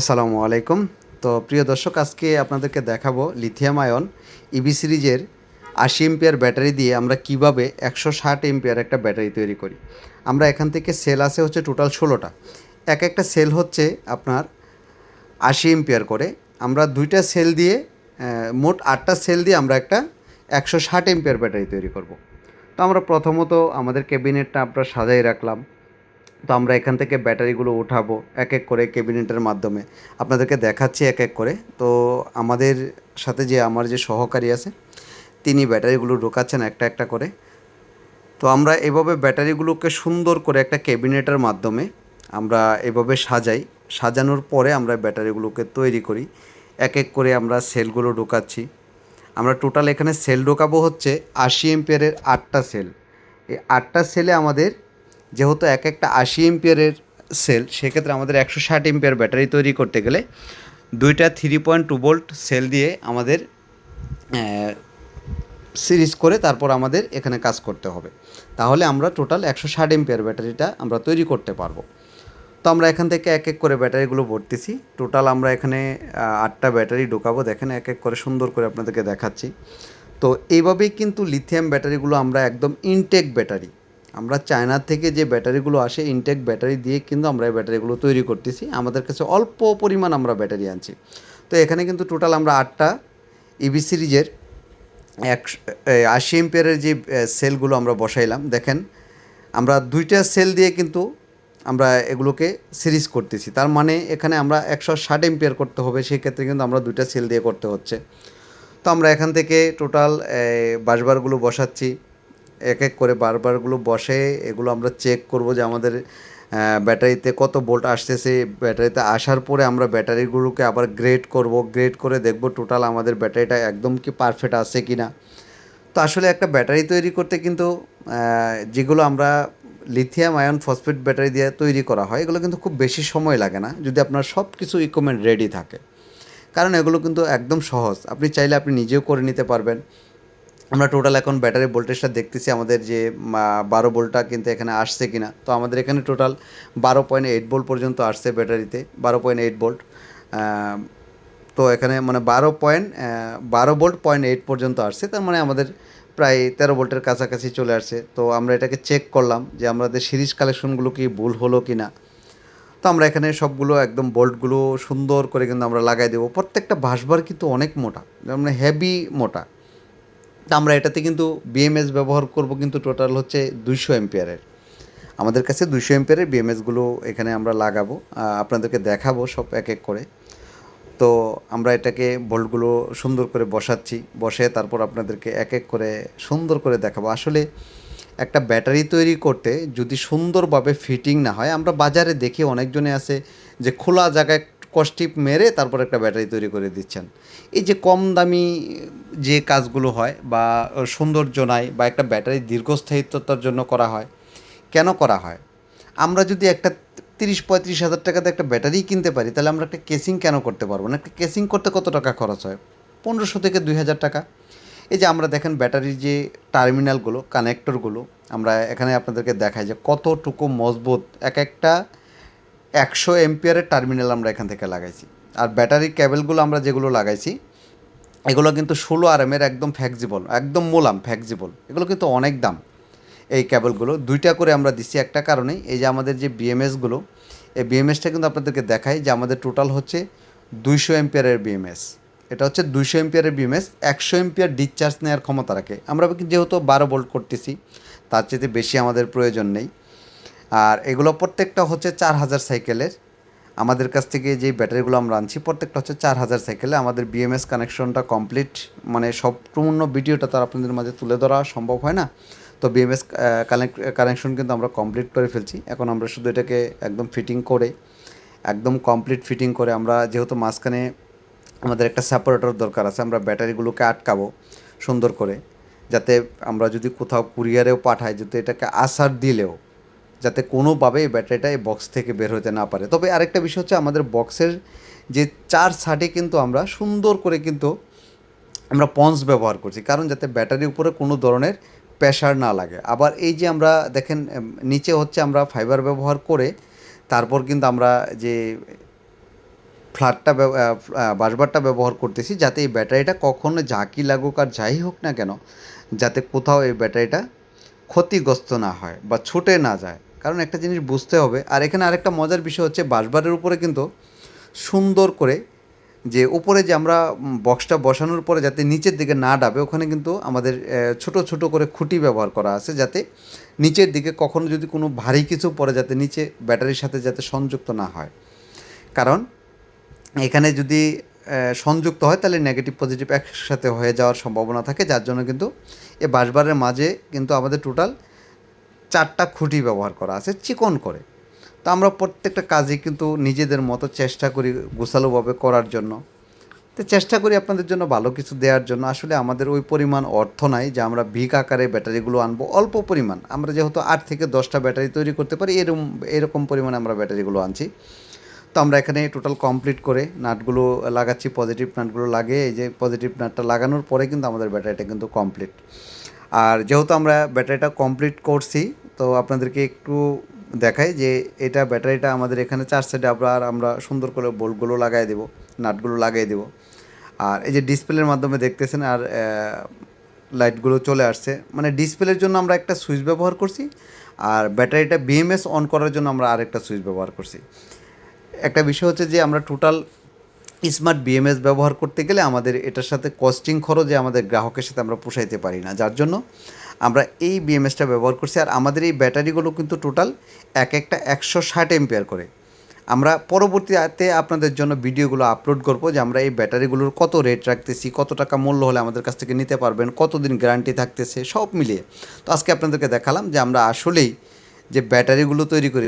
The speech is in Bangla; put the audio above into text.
আসসালামু আলাইকুম। তো প্রিয় দর্শক, আজকে আপনাদেরকে দেখাবো লিথিয়াম আয়ন ইবি সিরিজের আশি এমপিয়ার ব্যাটারি দিয়ে আমরা কীভাবে একশো ষাট এমপিয়ার একটা ব্যাটারি তৈরি করি। আমরা এখান থেকে সেল আছে হচ্ছে টোটাল ষোলোটা। এক একটা সেল হচ্ছে আপনার আশি এমপিয়ার করে। আমরা দুইটা সেল দিয়ে মোট আটটা সেল দিয়ে আমরা একটা একশো ষাট এমপিয়ার ব্যাটারি তৈরি করব। তো আমরা প্রথমত আমাদের ক্যাবিনেটটা আমরা সাজাই রাখলাম। তো আমরা এখান থেকে ব্যাটারিগুলো উঠাবো এক এক করে ক্যাবিনেটের মাধ্যমে। আপনাদেরকে দেখাচ্ছি এক এক করে। তো আমাদের সাথে যে আমার যে সহকারী আছে, তিনি ব্যাটারিগুলো ঢোকাচ্ছেন একটা একটা করে। তো আমরা এভাবে ব্যাটারিগুলোকে সুন্দর করে একটা ক্যাবিনেটের মাধ্যমে আমরা এভাবে সাজাই। সাজানোর পরে আমরা ব্যাটারিগুলোকে তৈরি করি। এক এক করে আমরা সেলগুলো ঢোকাচ্ছি। আমরা টোটাল এখানে সেল ঢোকাবো হচ্ছে আশি এমপিয়ারের আটটা সেল। এই আটটা সেলে আমাদের যেহেতু এক একটা আশি এমপিয়ারের সেল, সেক্ষেত্রে আমাদের একশো ষাট এমপিয়ার ব্যাটারি তৈরি করতে গেলে দুইটা three point two volt cell দিয়ে আমাদের সিরিজ করে তারপর আমাদের এখানে কাজ করতে হবে। তাহলে আমরা টোটাল একশো ষাট এমপিয়ার ব্যাটারিটা আমরা তৈরি করতে পারব। তো আমরা এখান থেকে এক এক করে ব্যাটারিগুলো ভরতেছি। টোটাল আমরা এখানে আটটা ব্যাটারি ঢোকাবো। দেখেন এক এক করে সুন্দর করে আপনাদেরকে দেখাচ্ছি। তো এইভাবেই কিন্তু লিথিয়াম ব্যাটারিগুলো আমরা একদম ইনটেক ব্যাটারি। আমরা চায়না থেকে যে ব্যাটারিগুলো আসে ইনটেক ব্যাটারি দিয়ে কিন্তু আমরা এই ব্যাটারিগুলো তৈরি করতেছি। আমাদের কাছে অল্প পরিমাণ আমরা ব্যাটারি আনছি। তো এখানে কিন্তু টোটাল আমরা আটটা ইবি সিরিজের একশো আশি এম্পিয়ারের যে সেলগুলো আমরা বসাইলাম। দেখেন, আমরা দুইটা সেল দিয়ে কিন্তু আমরা এগুলোকে সিরিজ করতেছি। তার মানে এখানে আমরা একশো ষাট এম্পিয়ার করতে হবে সেক্ষেত্রে কিন্তু আমরা দুইটা সেল দিয়ে করতে হচ্ছে। তো আমরা এখান থেকে টোটাল বাসবারগুলো বসাচ্ছি। এক এক করে বারবারগুলো বসে, এগুলো আমরা চেক করব যে আমাদের ব্যাটারিতে কত ভোল্ট আসতেছে। ব্যাটারিতে আসার পরে আমরা ব্যাটারিগুলোকে আবার গ্রেড করব। গ্রেড করে দেখব টোটাল আমাদের ব্যাটারিটা একদম কি পারফেক্ট আছে কি না তো আসলে একটা ব্যাটারি তৈরি করতে কিন্তু যেগুলো আমরা লিথিয়াম আয়ন ফসফেট ব্যাটারি দিয়ে তৈরি করা হয়, এগুলো কিন্তু খুব বেশি সময় লাগে না, যদি আপনার সব কিছু ইকুইপমেন্ট রেডি থাকে। কারণ এগুলো কিন্তু একদম সহজ। আপনি চাইলে আপনি নিজেও করে নিতে পারবেন। আমরা টোটাল এখন ব্যাটারি ভোল্টেজটা দেখতেছি আমাদের যে বারো ভোল্টটা কিন্তু এখানে আসছে কিনা। তো আমাদের এখানে টোটাল বারো পয়েন্ট এইট ভোল্ট পর্যন্ত আসছে ব্যাটারিতে বারো পয়েন্ট এইট ভোল্ট তো এখানে মানে বারো পয়েন্ট বারো ভোল্ট পয়েন্ট এইট পর্যন্ত আসছে, তার মানে আমাদের প্রায় তেরো ভোল্টের কাছাকাছি চলে আসছে। তো আমরা এটাকে চেক করলাম যে আমাদের সিরিজ কালেকশনগুলো কি ভুল হলো কি না তো আমরা এখানে সবগুলো একদম বোল্টগুলো সুন্দর করে কিন্তু আমরা লাগাই দেবো। প্রত্যেকটা বাসবার কিন্তু অনেক মোটা মানে হেভি মোটা। তা আমরা এটাতে কিন্তু বিএমএস ব্যবহার করব কিন্তু টোটাল হচ্ছে দুইশো এম্পিয়ারের আমাদের কাছে দুইশো এম্পিয়ারের বিএমএসগুলো এখানে আমরা লাগাবো আপনাদেরকে দেখাবো সব এক এক করে। তো আমরা এটাকে বোল্টগুলো সুন্দর করে বসাচ্ছি, বসে তারপর আপনাদেরকে এক এক করে সুন্দর করে দেখাবো। আসলে একটা ব্যাটারি তৈরি করতে যদি সুন্দরভাবে ফিটিং না হয়, আমরা বাজারে দেখি অনেকজনে আছে যে খোলা জায়গায় কস্টিপ মেরে তারপর একটা ব্যাটারি তৈরি করে দিচ্ছেন। এই যে কম দামি যে কাজগুলো হয় বা সৌন্দর্য নাই বা একটা ব্যাটারি দীর্ঘস্থায়িত্বতার জন্য করা হয়, কেন করা হয়? আমরা যদি একটা তিরিশ পঁয়ত্রিশ হাজার টাকাতে একটা ব্যাটারি কিনতে পারি, তাহলে আমরা একটা কেসিং কেন করতে পারব না? একটা কেসিং করতে কত টাকা খরচ হয়? পনেরোশো থেকে দুই হাজার টাকা। এই যে আমরা দেখেন ব্যাটারির যে টার্মিনালগুলো কানেক্টরগুলো আমরা এখানে আপনাদেরকে দেখাই যে কতটুকু মজবুত এক একটা একশো এমপিয়ারের টার্মিনাল আমরা এখান থেকে লাগাইছি। আর ব্যাটারি ক্যাবেলগুলো আমরা যেগুলো লাগাইছি, এগুলো কিন্তু ষোলো আর এর একদম ফ্যাক্সিবল একদম মোলাম ফ্যাক্সিবল এগুলো কিন্তু অনেক দাম। এই ক্যাবেলগুলো দুইটা করে আমরা দিচ্ছি একটা কারণেই এই যে আমাদের যে বিএমএসগুলো এই বিএমএসটা কিন্তু আপনাদেরকে দেখাই যে আমাদের টোটাল হচ্ছে দুইশো এমপিয়ারের বিএমএস এটা হচ্ছে দুইশো এমপিয়ারের বিএমএস একশো এমপিয়ার ডিসচার্জ নেওয়ার ক্ষমতা রাখে। আমরা যেহেতু বারো ভোল্ট করতেছি, তার চেয়ে বেশি আমাদের প্রয়োজন নেই। আর এগুলো প্রত্যেকটা হচ্ছে চার হাজার সাইকেলের। আমাদের কাছ থেকে যে ব্যাটারিগুলো আমরা আনছি, প্রত্যেকটা হচ্ছে চার হাজার সাইকেলে। আমাদের বিএমএস কানেকশনটা কমপ্লিট মানে সম্পূর্ণ ভিডিওটা তার আপনাদের মাঝে তুলে ধরা সম্ভব হয় না। তো বিএমএস কানেকশন কিন্তু আমরা কমপ্লিট করে ফেলছি। এখন আমরা শুধু এটাকে একদম ফিটিং করে, একদম কমপ্লিট ফিটিং করে আমরা যেহেতু মাঝখানে আমাদের একটা সেপারেটর দরকার আছে, আমরা ব্যাটারিগুলোকে আটকাবো সুন্দর করে। যাতে আমরা যদি কোথাও কুরিয়ারেও পাঠাই, যাতে এটাকে আসার দিলেও যাতে কোনোভাবে এই ব্যাটারিটা এই বক্স থেকে বের হতে না পারে। তবে আরেকটা বিষয় হচ্ছে আমাদের বক্সের যে চার সাইডে কিন্তু আমরা সুন্দর করে কিন্তু আমরা পন্স ব্যবহার করছি, কারণ যাতে ব্যাটারির উপরে কোনো ধরনের প্রেশার না লাগে। আবার এই যে আমরা দেখেন নিচে হচ্ছে আমরা ফাইবার ব্যবহার করে তারপর কিন্তু আমরা যে ফ্ল্যাটটা বাসবারটা ব্যবহার করতেছি, যাতে এই ব্যাটারিটা কখনো ঝাঁকি লাগুক আর যাই হোক না কেন, যাতে কোথাও এই ব্যাটারিটা ক্ষতিগ্রস্ত না হয় বা ছুটে না যায়। কারণ একটা জিনিস বুঝতে হবে। আর এখানে আরেকটা মজার বিষয় হচ্ছে বাসবারের উপরে কিন্তু সুন্দর করে যে উপরে যে আমরা বক্সটা বসানোর পরে যাতে নিচের দিকে না ডাবে, ওখানে কিন্তু আমাদের ছোট ছোট করে খুঁটি ব্যবহার করা আছে যাতে নিচের দিকে কখনো যদি কোনো ভারী কিছু পড়ে যাতে নিচে ব্যাটারির সাথে যাতে সংযুক্ত না হয়। কারণ এখানে যদি সংযুক্ত হয় তাহলে নেগেটিভ পজিটিভ একসাথে হয়ে যাওয়ার সম্ভাবনা থাকে, যার জন্য কিন্তু এ বাসবারের মাঝে কিন্তু আমাদের টোটাল চারটা খুঁটি ব্যবহার করা আছে, চিকন করে। তো আমরা প্রত্যেকটা কাজে কিন্তু নিজেদের মতো চেষ্টা করি গোছালোভাবে করার জন্য। তো চেষ্টা করি আপনাদের জন্য ভালো কিছু দেওয়ার জন্য। আসলে আমাদের ওই পরিমাণ অর্থ নাই যে আমরা ভিক আকারে ব্যাটারিগুলো আনব, অল্প পরিমাণ। আমরা যেহেতু আট থেকে দশটা ব্যাটারি তৈরি করতে পারি এরকম এরকম পরিমাণে আমরা ব্যাটারিগুলো আনছি। তো আমরা এখানে টোটাল কমপ্লিট করে নাটগুলো লাগাচ্ছি, পজিটিভ নাটগুলো লাগিয়ে, এই যে পজিটিভ নাটটা লাগানোর পরে কিন্তু আমাদের ব্যাটারিটা কিন্তু কমপ্লিট। আর যেহেতু আমরা ব্যাটারিটা কমপ্লিট করছি তো আপনাদেরকে একটু দেখাই যে এটা ব্যাটারিটা আমাদের এখানে চার সাইডে আবার আমরা সুন্দর করে বোল্টগুলো লাগাই দেবো নাটগুলো লাগিয়ে দেবো। আর এই যে ডিসপ্লের মাধ্যমে দেখতেছেন, আর লাইটগুলো চলে আসছে। মানে ডিসপ্লের জন্য আমরা একটা সুইচ ব্যবহার করছি, আর ব্যাটারিটা বিএমএস অন করার জন্য আমরা আরেকটা সুইচ ব্যবহার করছি। একটা বিষয় হচ্ছে যে আমরা টোটাল স্মার্ট বিএমএস ব্যবহার করতে গেলে আমাদের এটার সাথে কস্টিং খরচে আমাদের গ্রাহকের সাথে আমরা পোষাইতে পারি না। যার জন্য আমরা এই বিএমএসটা ব্যবহার করছি আর আমাদের এই ব্যাটারিগুলো কিন্তু টোটাল এক একটা একশো ষাট এম্পিয়ার করে। আমরা পরবর্তীতে আপনাদের জন্য ভিডিওগুলো আপলোড করব যে আমরা এই ব্যাটারিগুলোর কত রেট রাখতেছি, কত টাকা মূল্য হলে আমাদের কাছ থেকে নিতে পারবেন, কতদিন গ্যারান্টি থাকতেছে, সব মিলিয়ে। তো আজকে আপনাদেরকে দেখালাম যে আমরা আসলেই যে ব্যাটারিগুলো তৈরি করি